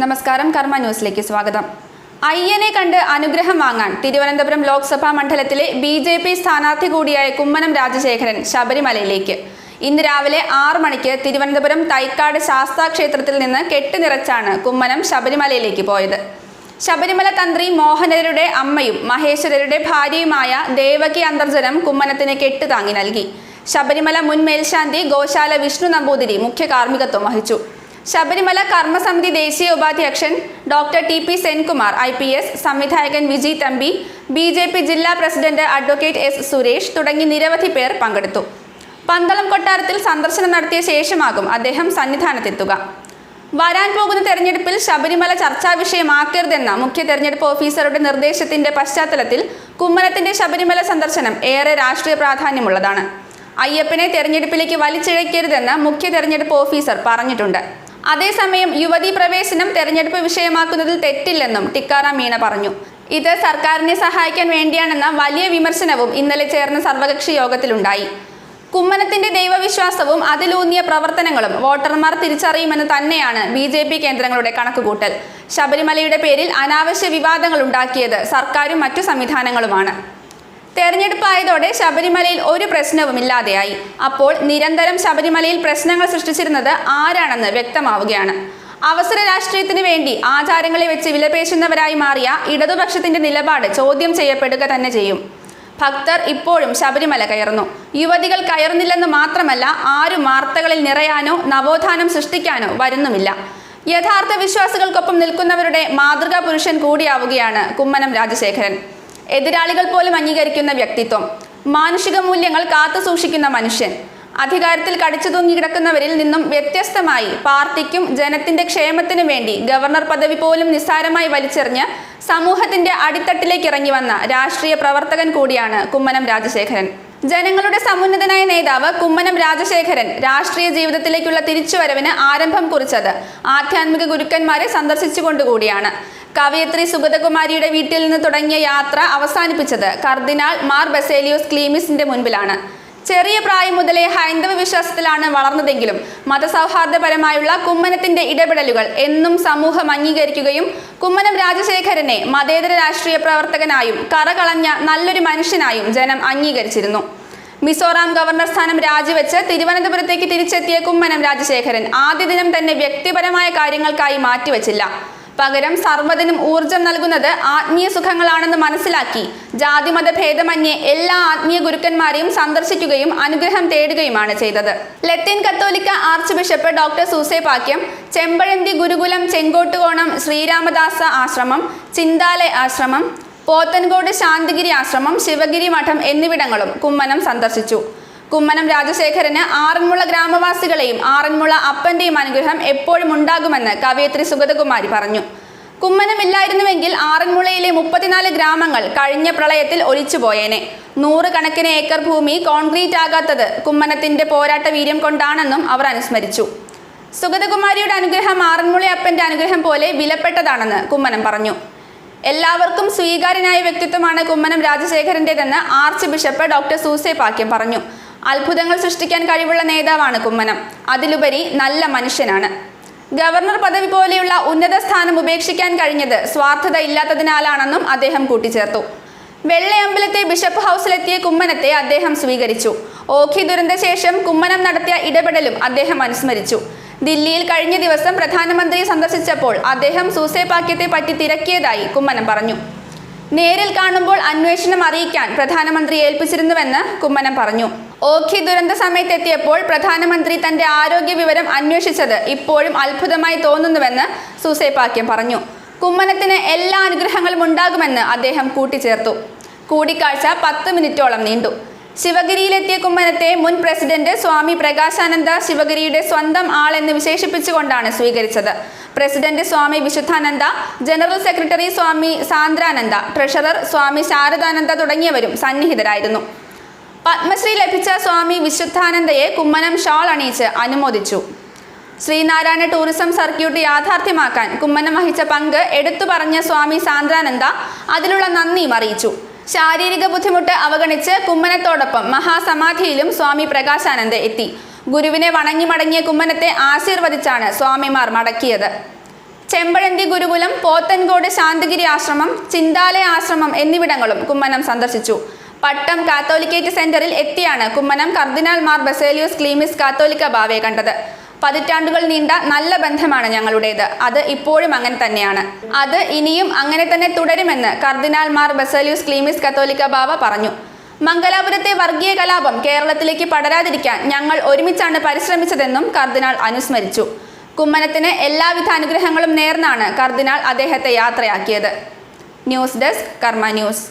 നമസ്കാരം കർമ്മ ന്യൂസിലേക്ക് സ്വാഗതം. അയ്യനെ കണ്ട് അനുഗ്രഹം വാങ്ങാൻ തിരുവനന്തപുരം ലോക്സഭാ മണ്ഡലത്തിലെ ബി ജെ പി സ്ഥാനാർത്ഥി കൂടിയായ കുമ്മനം രാജശേഖരൻ ശബരിമലയിലേക്ക്. ഇന്ന് രാവിലെ ആറു മണിക്ക് തിരുവനന്തപുരം തൈക്കാട് ശാസ്താ ക്ഷേത്രത്തിൽ നിന്ന് കെട്ടുനിറച്ചാണ് കുമ്മനം ശബരിമലയിലേക്ക് പോയത്. ശബരിമല തന്ത്രി മോഹനരുടെ അമ്മയും മഹേശ്വരരുടെ ഭാര്യയുമായ ദേവകി അന്തർജനം കുമ്മനത്തിന് കെട്ടുതാങ്ങി നൽകി. ശബരിമല മുൻ മേൽശാന്തി ഗോശാല വിഷ്ണു നമ്പൂതിരി മുഖ്യ കാർമ്മികത്വം വഹിച്ചു. ശബരിമല കർമ്മസമിതി ദേശീയ ഉപാധ്യക്ഷൻ doctor T P Senkumar I P S സംവിധായകൻ Viji Thampi B J P ജില്ലാ പ്രസിഡന്റ് അഡ്വക്കേറ്റ് എസ് സുരേഷ് തുടങ്ങി നിരവധി പേർ പങ്കെടുത്തു. പന്തളം കൊട്ടാരത്തിൽ സന്ദർശനം നടത്തിയ ശേഷമാകും അദ്ദേഹം സന്നിധാനത്തെത്തുക. വരാൻ പോകുന്ന തെരഞ്ഞെടുപ്പിൽ ശബരിമല ചർച്ചാ വിഷയമാക്കരുതെന്ന മുഖ്യ തെരഞ്ഞെടുപ്പ് ഓഫീസറുടെ നിർദ്ദേശത്തിന്റെ പശ്ചാത്തലത്തിൽ കുമ്മനത്തിന്റെ ശബരിമല സന്ദർശനം ഏറെ രാഷ്ട്രീയ പ്രാധാന്യമുള്ളതാണ്. അയ്യപ്പനെ തെരഞ്ഞെടുപ്പിലേക്ക് വലിച്ചിഴക്കരുതെന്ന് മുഖ്യ തെരഞ്ഞെടുപ്പ് ഓഫീസർ പറഞ്ഞിട്ടുണ്ട്. അതേസമയം യുവതി പ്രവേശനം തെരഞ്ഞെടുപ്പ് വിഷയമാക്കുന്നതിൽ തെറ്റില്ലെന്നും ടിക്കാറാം മീണ പറഞ്ഞു. ഇത് സർക്കാരിനെ സഹായിക്കാൻ വേണ്ടിയാണെന്ന വലിയ വിമർശനവും ഇന്നലെ ചേർന്ന സർവകക്ഷി യോഗത്തിലുണ്ടായി. കുമ്മനത്തിന്റെ ദൈവവിശ്വാസവും അതിലൂന്നിയ പ്രവർത്തനങ്ങളും വോട്ടർമാർ തിരിച്ചറിയുമെന്ന് തന്നെയാണ് ബി ജെ പി കേന്ദ്രങ്ങളുടെ കണക്കുകൂട്ടൽ. ശബരിമലയുടെ പേരിൽ അനാവശ്യ വിവാദങ്ങൾ ഉണ്ടാക്കിയത് സർക്കാരും മറ്റു സംവിധാനങ്ങളുമാണ്. തെരഞ്ഞെടുപ്പായതോടെ ശബരിമലയിൽ ഒരു പ്രശ്നവും ഇല്ലാതെയായി അപ്പോൾ നിരന്തരം ശബരിമലയിൽ പ്രശ്നങ്ങൾ സൃഷ്ടിച്ചിരുന്നത് ആരാണെന്ന് വ്യക്തമാവുകയാണ്. അവസര രാഷ്ട്രീയത്തിന് വേണ്ടി ആചാരങ്ങളെ വെച്ച് വിലപേശുന്നവരായി മാറിയ ഇടതുപക്ഷത്തിന്റെ നിലപാട് ചോദ്യം ചെയ്യപ്പെടുക തന്നെ ചെയ്യും. ഭക്തർ ഇപ്പോഴും ശബരിമല കയറുന്നു. യുവതികൾ കയറുന്നില്ലെന്ന് മാത്രമല്ല ആരും വാർത്തകളിൽ നിറയാനോ നവോത്ഥാനം സൃഷ്ടിക്കാനോ വരുന്നുമില്ല. യഥാർത്ഥ വിശ്വാസികൾക്കൊപ്പം നിൽക്കുന്നവരുടെ മാതൃകാ പുരുഷൻ കൂടിയാവുകയാണ് കുമ്മനം രാജശേഖരൻ. എതിരാളികൾ പോലും അംഗീകരിക്കുന്ന വ്യക്തിത്വം. മാനുഷിക മൂല്യങ്ങൾ കാത്തു സൂക്ഷിക്കുന്ന മനുഷ്യൻ. അധികാരത്തിൽ കടിച്ചു തൂങ്ങി കിടക്കുന്നവരിൽ നിന്നും വ്യത്യസ്തമായി പാർട്ടിക്കും ജനത്തിന്റെ ക്ഷേമത്തിനു വേണ്ടി ഗവർണർ പദവി പോലും നിസ്സാരമായി വലിച്ചെറിഞ്ഞ് സമൂഹത്തിന്റെ അടിത്തട്ടിലേക്ക് ഇറങ്ങി വന്ന രാഷ്ട്രീയ പ്രവർത്തകൻ കൂടിയാണ് കുമ്മനം രാജശേഖരൻ. ജനങ്ങളുടെ സമുന്നതനായ നേതാവ് കുമ്മനം രാജശേഖരൻ രാഷ്ട്രീയ ജീവിതത്തിലേക്കുള്ള തിരിച്ചുവരവിന് ആരംഭം കുറിച്ചത് ആധ്യാത്മിക ഗുരുക്കന്മാരെ സന്ദർശിച്ചുകൊണ്ടുകൂടിയാണ്. കവയത്രി സുഗതകുമാരിയുടെ വീട്ടിൽ നിന്ന് തുടങ്ങിയ യാത്ര അവസാനിപ്പിച്ചത് കർദിനാൾ മാർ ബസേലിയോസ് ക്ലീമിസിന്റെ മുൻപിലാണ്. ചെറിയ പ്രായം മുതലേ ഹൈന്ദവ വിശ്വാസത്തിലാണ് വളർന്നതെങ്കിലും മതസൗഹാർദ്ദപരമായുള്ള കുമ്മനത്തിന്റെ ഇടപെടലുകൾ എന്നും സമൂഹം അംഗീകരിക്കുകയും കുമ്മനം രാജശേഖരനെ മതേതര രാഷ്ട്രീയ പ്രവർത്തകനായും കറകളഞ്ഞ നല്ലൊരു മനുഷ്യനായും ജനം അംഗീകരിച്ചിരുന്നു. മിസോറാം ഗവർണർ സ്ഥാനം രാജിവെച്ച് തിരുവനന്തപുരത്തേക്ക് തിരിച്ചെത്തിയ കുമ്മനം രാജശേഖരൻ ആദ്യ ദിനം തന്നെ വ്യക്തിപരമായ കാര്യങ്ങൾക്കായി മാറ്റിവെച്ചില്ല. പകരം സർവതിനും ഊർജം നൽകുന്നത് ആത്മീയ സുഖങ്ങളാണെന്ന് മനസ്സിലാക്കി ജാതിമത ഭേദമന്യേ എല്ലാ ആത്മീയ ഗുരുക്കന്മാരെയും സന്ദർശിക്കുകയും അനുഗ്രഹം തേടുകയുമാണ് ചെയ്തത്. ലത്തീൻ കത്തോലിക്ക archbishop doctor സൂസെ Pakiam Chempazhanthy Gurukulam Chenkottukonam Sreeramadasa ആശ്രമം ചിന്താലയ ആശ്രമം പോത്തൻകോട് ശാന്തിഗിരി ആശ്രമം ശിവഗിരി മഠം എന്നിവിടങ്ങളും കുമ്മനം സന്ദർശിച്ചു. കുമ്മനം രാജശേഖരന് ആറന്മുള ഗ്രാമവാസികളെയും ആറന്മുള അപ്പന്റെയും അനുഗ്രഹം എപ്പോഴും ഉണ്ടാകുമെന്ന് കവയത്രി സുഗതകുമാരി പറഞ്ഞു. കുമ്മനമില്ലായിരുന്നുവെങ്കിൽ ആറന്മുളയിലെ മുപ്പത്തിനാല് ഗ്രാമങ്ങൾ കഴിഞ്ഞ പ്രളയത്തിൽ ഒലിച്ചുപോയേനെ. നൂറുകണക്കിന് ഏക്കർ ഭൂമി കോൺക്രീറ്റ് ആകാത്തത് കുമ്മനത്തിന്റെ പോരാട്ട വീര്യം കൊണ്ടാണെന്നും അവർ അനുസ്മരിച്ചു. സുഗതകുമാരിയുടെ അനുഗ്രഹം ആറന്മുള അപ്പന്റെ അനുഗ്രഹം പോലെ വിലപ്പെട്ടതാണെന്ന് കുമ്മനം പറഞ്ഞു. എല്ലാവർക്കും സ്വീകാര്യനായ വ്യക്തിത്വമാണ് കുമ്മനം രാജശേഖരന്റെതെന്ന് ആർച്ച് ബിഷപ്പ് ഡോക്ടർ സൂസെ പാക്യം പറഞ്ഞു. അത്ഭുതങ്ങൾ സൃഷ്ടിക്കാൻ കഴിവുള്ള നേതാവാണ് കുമ്മനം. അതിലുപരി നല്ല മനുഷ്യനാണ്. ഗവർണർ പദവി പോലെയുള്ള ഉന്നത സ്ഥാനം ഉപേക്ഷിക്കാൻ കഴിഞ്ഞത് സ്വാർത്ഥത ഇല്ലാത്തതിനാലാണെന്നും അദ്ദേഹം കൂട്ടിച്ചേർത്തു. വെള്ളയമ്പലത്തെ ബിഷപ്പ് ഹൗസിലെത്തിയ കുമ്മനത്തെ അദ്ദേഹം സ്വീകരിച്ചു. ഓഖി ദുരന്തശേഷം കുമ്മനം നടത്തിയ ഇടപെടലും അദ്ദേഹം അനുസ്മരിച്ചു. ദില്ലിയിൽ കഴിഞ്ഞ ദിവസം പ്രധാനമന്ത്രിയെ സന്ദർശിച്ചപ്പോൾ അദ്ദേഹം സൂസേപാക്യത്തെ പറ്റി തിരക്കിയതായി കുമ്മനം പറഞ്ഞു. നേരിൽ കാണുമ്പോൾ അന്വേഷണം അറിയിക്കാൻ പ്രധാനമന്ത്രി ഏൽപ്പിച്ചിരുന്നുവെന്ന് കുമ്മനം പറഞ്ഞു. ഓഖി ദുരന്ത സമയത്തെത്തിയപ്പോൾ പ്രധാനമന്ത്രി തന്റെ ആരോഗ്യ വിവരം അന്വേഷിച്ചത് ഇപ്പോഴും അത്ഭുതമായി തോന്നുന്നുവെന്ന് സൂസേപാക്യം പറഞ്ഞു. കുമ്മനത്തിന് എല്ലാ അനുഗ്രഹങ്ങളും ഉണ്ടാകുമെന്ന് അദ്ദേഹം കൂട്ടിച്ചേർത്തു. കൂടിക്കാഴ്ച പത്ത് മിനിറ്റോളം നീണ്ടു. ശിവഗിരിയിലെത്തിയ കുമ്മനത്തെ മുൻ പ്രസിഡന്റ് സ്വാമി പ്രകാശാനന്ദ ശിവഗിരിയുടെ സ്വന്തം ആൾ ആളെന്ന് വിശേഷിപ്പിച്ചുകൊണ്ടാണ് സ്വീകരിച്ചത്. President Swami Vishuddhananda general secretary Swami Sandrananda treasurer Swami Sharadananda തുടങ്ങിയവരും സന്നിഹിതരായിരുന്നു. പത്മശ്രീ ലഭിച്ച സ്വാമി വിശുദ്ധാനന്ദയെ കുമ്മനം ഷാൾ അണിയിച്ച് അനുമോദിച്ചു. ശ്രീനാരായണ ടൂറിസം സർക്യൂട്ട് യാഥാർത്ഥ്യമാക്കാൻ കുമ്മനം വഹിച്ച പങ്ക് എടുത്തു പറഞ്ഞ സ്വാമി സാന്ദ്രാനന്ദ അതിലുള്ള നന്ദിയും അറിയിച്ചു. ശാരീരിക ബുദ്ധിമുട്ട് അവഗണിച്ച് കുമ്മനത്തോടൊപ്പം മഹാസമാധിയിലും സ്വാമി പ്രകാശാനന്ദ് എത്തി. ഗുരുവിനെ വണങ്ങി മടങ്ങിയ കുമ്മനത്തെ ആശീർവദിച്ചാണ് സ്വാമിമാർ മടക്കിയത്. ചെമ്പഴന്തി ഗുരുകുലം പോത്തൻകോട് ശാന്തഗിരി ആശ്രമം ചിന്താലയ ആശ്രമം എന്നിവിടങ്ങളും കുമ്മനം സന്ദർശിച്ചു. പട്ടം കാത്തോലിക്കേറ്റ് സെന്ററിൽ എത്തിയാണ് കുമ്മനം കർദിനാൾ മാർ ബസേലിയോസ് ക്ലീമിസ് കാത്തോലിക്ക ബാവയെ കണ്ടത്. പതിറ്റാണ്ടുകൾ നീണ്ട നല്ല ബന്ധമാണ് ഞങ്ങളുടേത്. അത് ഇപ്പോഴും അങ്ങനെ തന്നെയാണ്. അത് ഇനിയും അങ്ങനെ തന്നെ തുടരുമെന്ന് കർദിനാൾ മാർ ക്ലീമിസ് കത്തോലിക്ക ബാവ പറഞ്ഞു. മംഗലാപുരത്തെ വർഗീയ കലാപം കേരളത്തിലേക്ക് പടരാതിരിക്കാൻ ഞങ്ങൾ ഒരുമിച്ചാണ് പരിശ്രമിച്ചതെന്നും കർദിനാൾ അനുസ്മരിച്ചു. കുമ്മനത്തിന് എല്ലാവിധ അനുഗ്രഹങ്ങളും നേർന്നാണ് കർദിനാൾ അദ്ദേഹത്തെ യാത്രയാക്കിയത്. News desk Karma news.